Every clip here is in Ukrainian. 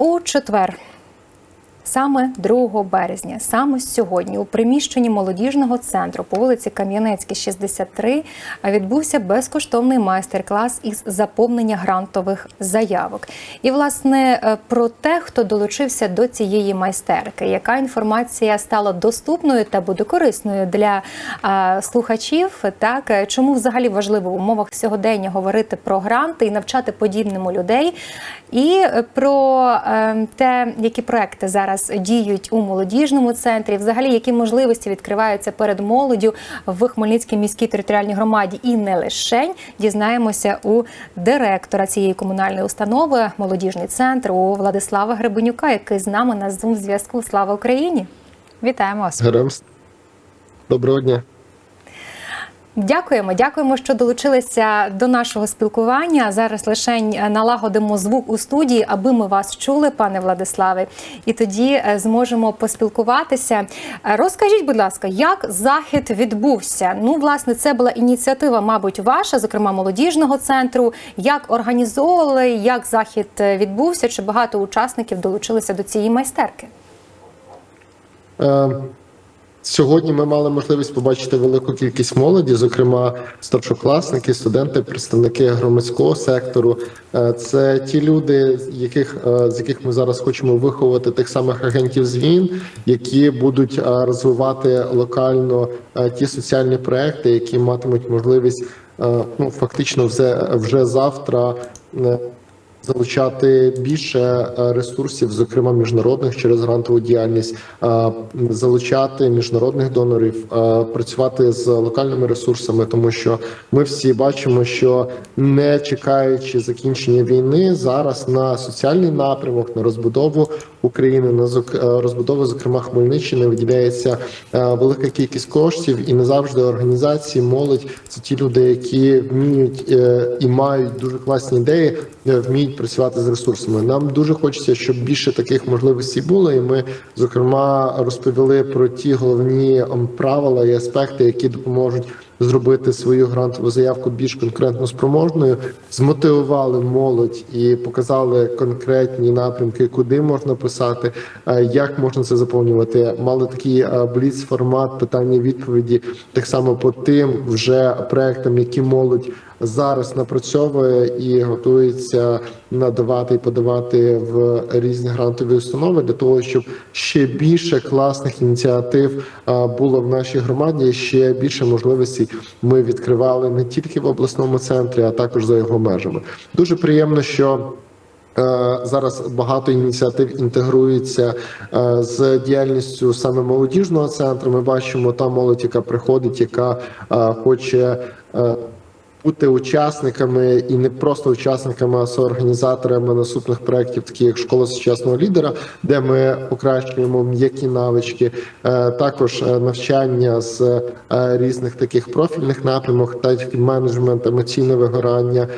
У четвер, саме 2 березня, саме сьогодні, у приміщенні молодіжного центру по вулиці Кам'янецькій, 63, відбувся безкоштовний майстер-клас із заповнення грантових заявок. І власне е, про те, хто долучився до цієї майстерки, яка інформація стала доступною та буде корисною для е, слухачів, так е, чому взагалі важливо в умовах сьогодення говорити про гранти і навчати подібному людей, і е, про е, те, які проекти зараз діють у молодіжному центрі, взагалі які можливості відкриваються перед молоддю в Хмельницькій міській територіальній громаді, і не лишень дізнаємося у директора цієї комунальної установи молодіжний центр у Владислава Гребенюка, який з нами на зум зв'язку. Слава Україні! Вітаємо вас! Героям Доброго дня. Дякуємо, дякуємо, що долучилися до нашого спілкування. Зараз лише налагодимо звук у студії, аби ми вас чули, пане Владиславе, і тоді е, зможемо поспілкуватися. Е, Розкажіть, будь ласка, як захід відбувся? Ну, власне, це була ініціатива, мабуть, ваша, зокрема молодіжного центру. Як організовували, як захід е, відбувся? Чи багато учасників долучилися до цієї майстерки? Е, Сьогодні ми мали можливість побачити велику кількість молоді, зокрема старшокласники, студенти, представники громадського сектору. Е, Це ті люди, яких е, з яких ми зараз хочемо виховати тих самих агентів змін, які будуть е, розвивати локально ті соціальні проекти, які матимуть можливість ну фактично вже, вже завтра. Залучати більше е, ресурсів, зокрема міжнародних через грантову діяльність, е, залучати міжнародних донорів, е, працювати з локальними ресурсами, тому що ми всі бачимо, що не чекаючи закінчення війни, зараз на соціальний напрямок, на розбудову України, на розбудову, зокрема Хмельниччини, виділяється велика кількість коштів, і не завжди організації, молодь це ті люди, які вміють і мають дуже класні ідеї, вміють працювати з ресурсами. Нам дуже хочеться, щоб більше таких можливостей було. І ми, зокрема, розповіли про ті головні ем, правила і аспекти, які допоможуть зробити свою грантову заявку більш конкретно спроможною, змотивували молодь і показали конкретні напрямки, куди можна писати, е, як можна це заповнювати. Мали такий бліц формат питання відповіді, так само по тим вже проектам, які молодь зараз напрацьовує і готується надавати і подавати в різні грантові установи для того, щоб ще більше класних ініціатив було в нашій громаді. Ще більше можливостей ми відкривали не тільки в обласному центрі, а також за його межами. Дуже приємно, що. Е, Зараз багато ініціатив інтегрується е, з діяльністю саме молодіжного центру. Ми бачимо та молодь, яка приходить, яка е, хоче бути учасниками і не просто учасниками, а соорганізаторами наступних проєктів, такі як школа сучасного лідера, де ми покращуємо м'які навички, Е, також е, навчання з е, різних таких профільних напрямок, та менеджмент, емоційне вигорання.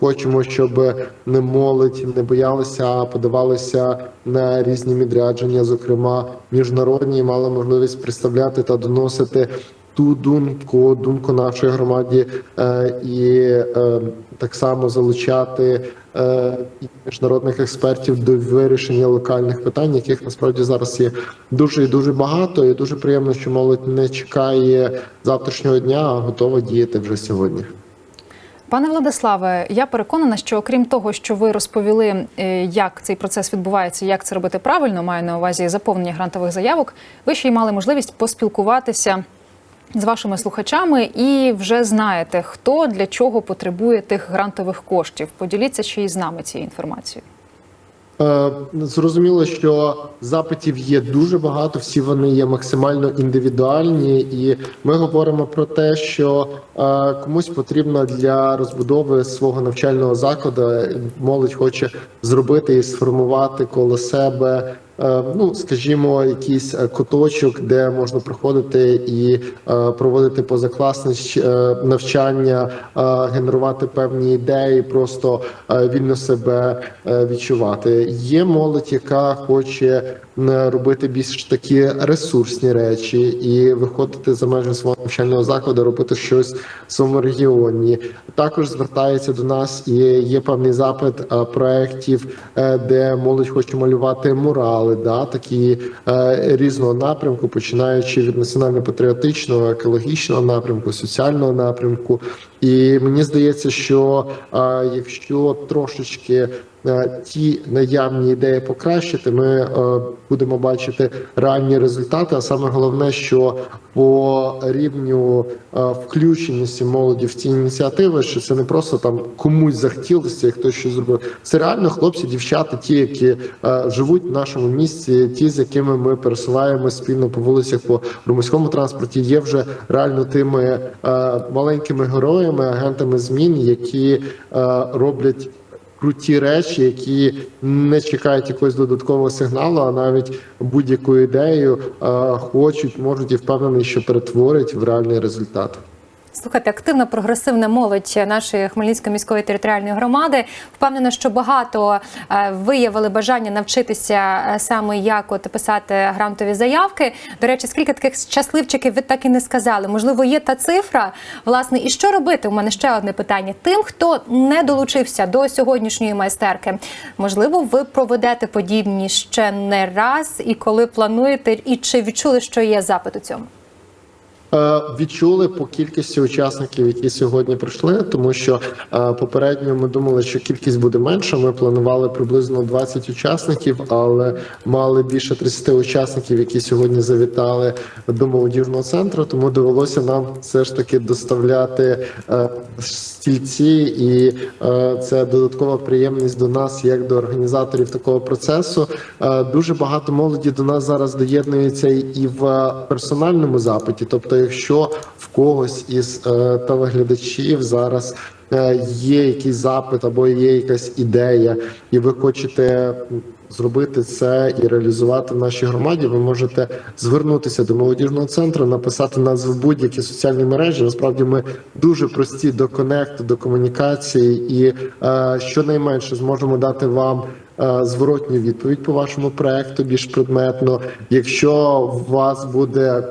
Хочемо, щоб не молодь не боялися, а подавалися на різні відрядження, зокрема міжнародні, мали можливість представляти та доносити ту думку, думку нашої громаді, е, і е, так само залучати е, міжнародних експертів до вирішення локальних питань, яких насправді зараз є дуже і дуже багато. І дуже приємно, що молодь не чекає завтрашнього дня, а готова діяти вже сьогодні. Пане Владиславе, я переконана, що окрім того, що ви розповіли, як цей процес відбувається, як це робити правильно, маю на увазі заповнення грантових заявок, ви ще й мали можливість поспілкуватися з вашими слухачами і вже знаєте, хто для чого потребує тих грантових коштів. Поділіться ще й з нами цією інформацією. Е, Зрозуміло, що запитів є дуже багато, всі вони є максимально індивідуальні, і ми говоримо про те, що е, комусь потрібно для розбудови свого навчального закладу. Молодь хоче зробити і сформувати коло себе ну скажімо, якийсь е, куточок, де можна приходити і е, проводити позакласне е, навчання, е, генерувати певні ідеї, просто е, вільно себе е, відчувати. Є молодь, яка хоче робити більш такі ресурсні речі і виходити за межі свого навчального закладу, робити щось в своєму регіоні. Також звертається до нас і є певний запит е, проєктів, е, де молодь хоче малювати мурали, да, такі е, різного напрямку, починаючи від національно-патріотичного, екологічного напрямку, соціального напрямку. І мені здається, що е, якщо трошечки ті наявні ідеї покращити, ми е, будемо бачити реальні результати. А саме головне, що по рівню е, включеності молоді в ці ініціативи, що це не просто там комусь захотілося, і хтось щось зробив. Це реально хлопці, дівчата, ті, які е, живуть в нашому місті, ті, з якими ми пересуваємо спільно по вулицях, по громадському транспорті, є вже реально тими е, маленькими героями, агентами змін, які е, роблять круті речі, які не чекають якогось додаткового сигналу, а навіть будь-яку ідею е, хочуть, можуть і впевнений, що перетворять в реальний результат. Слухайте, активна прогресивна молодь нашої Хмельницької міської територіальної громади. Впевнена, що багато е, виявили бажання навчитися е, саме як от писати грантові заявки. До речі, скільки таких щасливчиків ви так і не сказали? Можливо, є та цифра. Власне, і що робити? У мене ще одне питання. Тим, хто не долучився до сьогоднішньої майстерки, можливо, ви проведете подібні ще не раз, і коли плануєте, і чи відчули, що є запит у цьому? Е, Відчули по кількості учасників, які сьогодні прийшли, тому що е, попередньо ми думали, що кількість буде менша. Ми планували приблизно 20 учасників, але мали більше 30 учасників, які сьогодні завітали до молодіжного центру. Тому довелося нам все ж таки доставляти е, стільці, і це додаткова приємність до нас, як до організаторів такого процесу. Дуже багато молоді до нас зараз доєднується і в персональному запиті. Тобто, якщо в когось із е, телеглядачів зараз е, є якийсь запит або є якась ідея, і ви хочете зробити це і реалізувати в нашій громаді, ви можете звернутися до молодіжного центру, написати нас в будь-які соціальні мережі. Насправді ми дуже прості до конекту, до комунікації, і е, щонайменше зможемо дати вам. е, Зворотню відповідь по вашому проекту більш предметно. Якщо у вас буде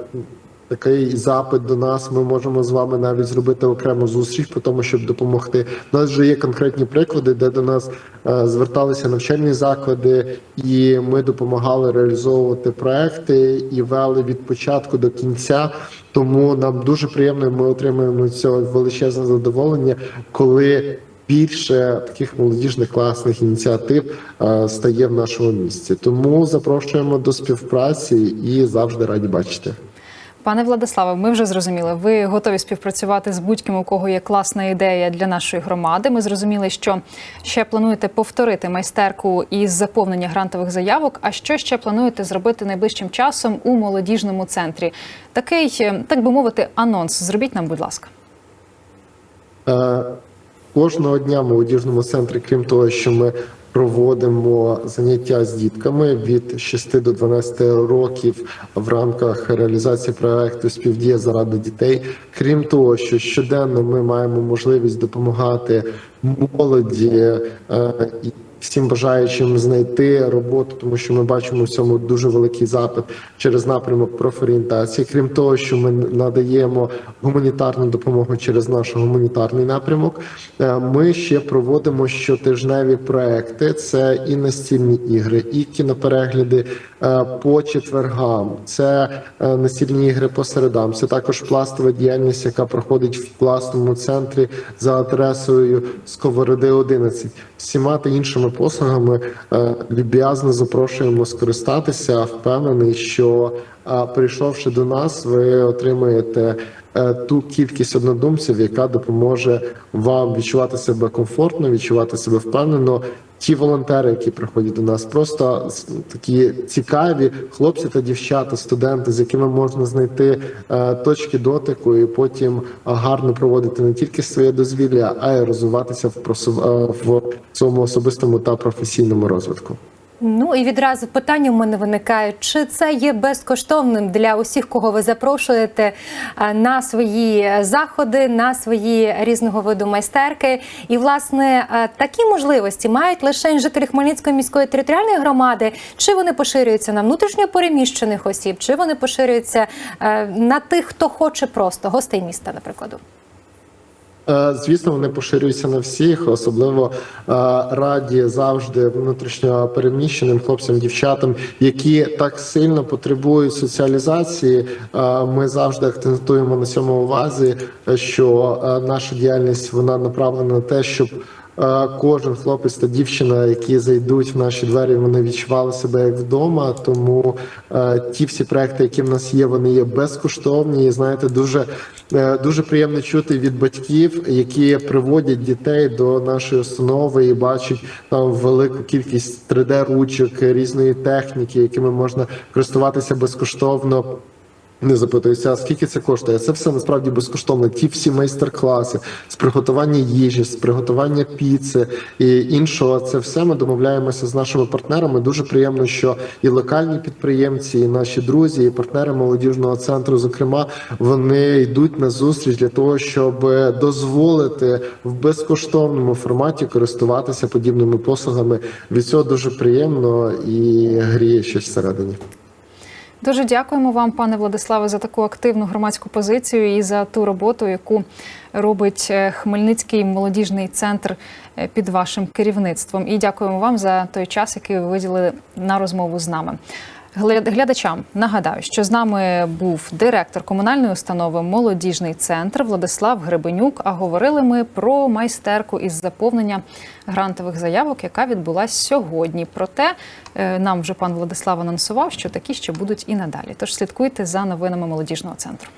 такий запит до нас, ми можемо з вами навіть зробити окрему зустріч по тому, щоб допомогти. У нас вже є конкретні приклади, де до нас е, зверталися навчальні заклади, і ми допомагали реалізовувати проекти і вели від початку до кінця. Тому нам дуже приємно, ми отримуємо цього величезне задоволення, коли більше таких молодіжних класних ініціатив е, стає в нашому місті. Тому запрошуємо до співпраці і завжди раді бачити. Пане Владиславе, ми вже зрозуміли, ви готові співпрацювати з будь-ким, у кого є класна ідея для нашої громади. Ми зрозуміли, що ще плануєте повторити майстерку із заповнення грантових заявок. А що ще плануєте зробити найближчим часом у молодіжному центрі? Такий, е, так би мовити, анонс. Зробіть нам, будь ласка. Е, Кожного дня молодіжному центрі, крім того, що ми проводимо заняття з дітками від 6 до 12 років в рамках реалізації проекту Співдія заради дітей. Крім того, що щоденно ми маємо можливість допомагати молоді е, і всім бажаючим знайти роботу, тому що ми бачимо в цьому дуже великий запит через напрямок профорієнтації. Крім того, що ми надаємо гуманітарну допомогу через наш гуманітарний напрямок. е, Ми ще проводимо щотижневі проекти. Це і настільні ігри, і кіноперегляди е, по четвергам. Це е, настільні ігри по середам. Це також пластова діяльність, яка проходить в пластовому центрі за адресою Сковороди 11. Всіма та іншими послугами е, люб'язно запрошуємо скористатися. Впевнений, що е, прийшовши до нас, ви отримаєте е, ту кількість однодумців, яка допоможе вам відчувати себе комфортно, відчувати себе впевнено. Ті волонтери, які приходять до нас, просто такі цікаві хлопці та дівчата, студенти, з якими можна знайти е, точки дотику і потім гарно проводити не тільки своє дозвілля, а й розвиватися в е, в цьому особистому та професійному розвитку. Ну і відразу питання в мене виникає: чи це є безкоштовним для усіх, кого ви запрошуєте е, на свої заходи, на свої різного виду майстерки? І власне е, такі можливості мають лише жителі Хмельницької міської територіальної громади, чи вони поширюються на внутрішньо переміщених осіб, чи вони поширюються е, на тих, хто хоче просто гостей міста, наприклад? Е, Звісно, вони поширюються на всіх, особливо е, раді завжди внутрішньо переміщеним хлопцям, дівчатам, які так сильно потребують соціалізації. Е, Ми завжди акцентуємо на цьому увазі, що наша діяльність вона направлена на те, щоб кожен хлопець та дівчина, які зайдуть в наші двері, вони відчували себе як вдома. Тому е, ті всі проекти, які в нас є, вони є безкоштовні. І знаєте, дуже Е, Дуже приємно чути від батьків, які приводять дітей до нашої установи і бачать там велику кількість 3D-ручок, різної техніки, якими можна користуватися безкоштовно. Не запитуюся, а скільки це коштує? Це все насправді безкоштовно. Ті всі майстер-класи з приготування їжі, з приготування піци і іншого. Це все ми домовляємося з нашими партнерами. Дуже приємно, що і локальні підприємці, і наші друзі, і партнери молодіжного центру, зокрема, вони йдуть на зустріч для того, щоб дозволити в безкоштовному форматі користуватися подібними послугами. Від цього дуже приємно і гріє щось всередині. Дуже дякуємо вам, пане Владиславе, за таку активну громадську позицію і за ту роботу, яку робить е, Хмельницький молодіжний центр е, під вашим керівництвом. І дякуємо вам за той час, який ви виділили на розмову з нами. Гля- Глядачам нагадаю, що з нами був директор комунальної установи Молодіжний центр Владислав Гребенюк. А говорили ми про майстерку із заповнення грантових заявок, яка відбулася сьогодні. Проте е, нам вже пан Владислав анонсував, що такі ще будуть і надалі. Тож слідкуйте за новинами молодіжного центру.